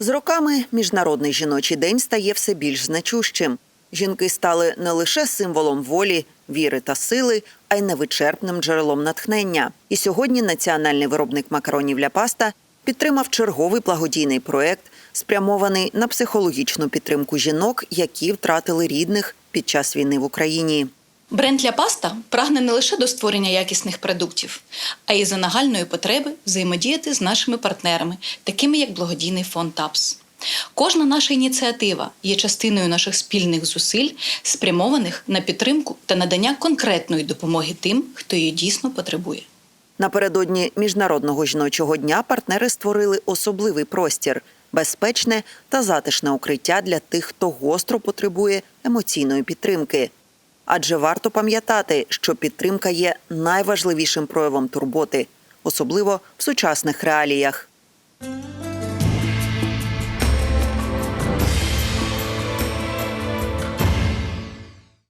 З роками міжнародний жіночий день стає все більш значущим. Жінки стали не лише символом волі, віри та сили, а й невичерпним джерелом натхнення. І сьогодні національний виробник макаронів Ля Паста підтримав черговий благодійний проект, спрямований на психологічну підтримку жінок, які втратили рідних під час війни в Україні. Бренд «Ля Паста прагне не лише до створення якісних продуктів, а й за нагальної потреби взаємодіяти з нашими партнерами, такими як благодійний фонд ТАПС. Кожна наша ініціатива є частиною наших спільних зусиль, спрямованих на підтримку та надання конкретної допомоги тим, хто її дійсно потребує. Напередодні міжнародного жіночого дня партнери створили особливий простір, безпечне та затишне укриття для тих, хто гостро потребує емоційної підтримки. Адже варто пам'ятати, що підтримка є найважливішим проявом турботи, особливо в сучасних реаліях.